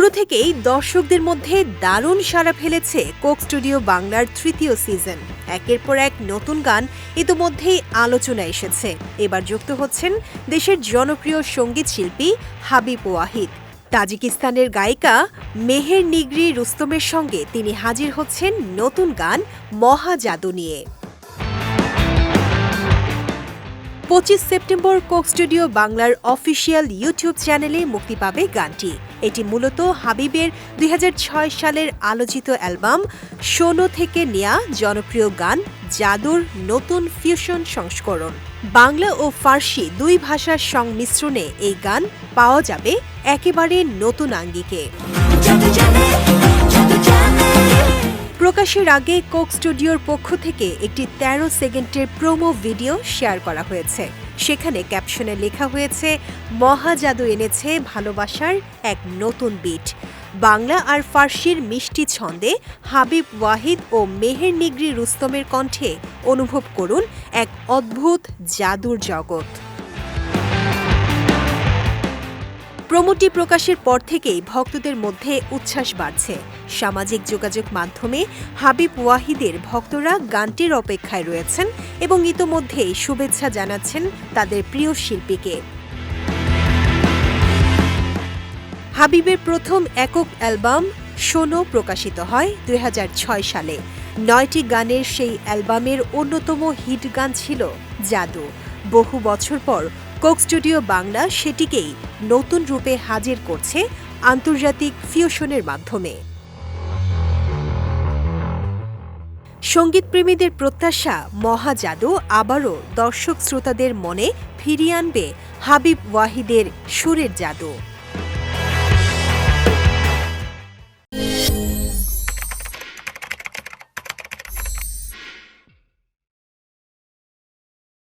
থেকেই দর্শকদের মধ্যে দারুণ সাড়া ফেলেছে কোক স্টুডিও বাংলার তৃতীয় সিজন একের পর এক নতুন গান ইতোমধ্যেই আলোচনা এসেছে। এবার যুক্ত হচ্ছেন দেশের জনপ্রিয় সংগীত শিল্পী হাবিব ওয়াহিদ। তাজিকিস্তানের গায়িকা মেহের নিগরি রুস্তমের সঙ্গে তিনি হাজির হচ্ছেন নতুন গান মহা জাদু নিয়ে। পঁচিশ সেপ্টেম্বর কোক স্টুডিও বাংলার অফিসিয়াল ইউটিউব চ্যানেলে মুক্তি পাবে গানটি। এটি মূলত হাবিবের দুই হাজার ছয় সালের আলোচিত অ্যালবাম সোনো থেকে নেয়া জনপ্রিয় গান জাদুর নতুন ফিউশন সংস্করণ। বাংলা ও ফার্সি দুই ভাষার সংমিশ্রণে এই গান পাওয়া যাবে একেবারে নতুন আঙ্গিকে। প্রকাশের আগে কোক স্টুডিওর পক্ষ থেকে একটি ১৩ সেকেন্ডের প্রোমো ভিডিও শেয়ার করা হয়েছে। সেখানে ক্যাপশনে লেখা হয়েছে মহা জাদু এনেছে ভালোবাসার এক নতুন বিট। বাংলা আর ফার্সির মিষ্টি ছন্দে হাবিব ওয়াহিদ ও মেহের নিগরি রুস্তমের কণ্ঠে অনুভব করুন এক অদ্ভুত জাদুর জগৎ। প্রমোটি প্রকাশের পর থেকেই ভক্তদের মধ্যে উচ্ছ্বাস বাড়ছে। সামাজিক যোগাযোগ মাধ্যমে হাবিব ওয়াহিদের ভক্তরা গানটির অপেক্ষায় রয়েছেন এবং ইতোমধ্যেই শুভেচ্ছা জানাচ্ছেন তাদের প্রিয় শিল্পীকে। হাবিবের প্রথম একক অ্যালবাম সোনো প্রকাশিত হয় দুই হাজার ছয় সালে। নয়টি গানের সেই অ্যালবামের অন্যতম হিট গান ছিল জাদু। বহু বছর পর কোক স্টুডিও বাংলা সেটিকেই নতুন রূপে হাজির করছে আন্তর্জাতিক ফিউশনের মাধ্যমে। সঙ্গীতপ্রেমীদের প্রত্যাশা মহাজাদু আবারও দর্শক শ্রোতাদের মনে ফিরিয়ে আনবে হাবিব ওয়াহিদের সুরের জাদু।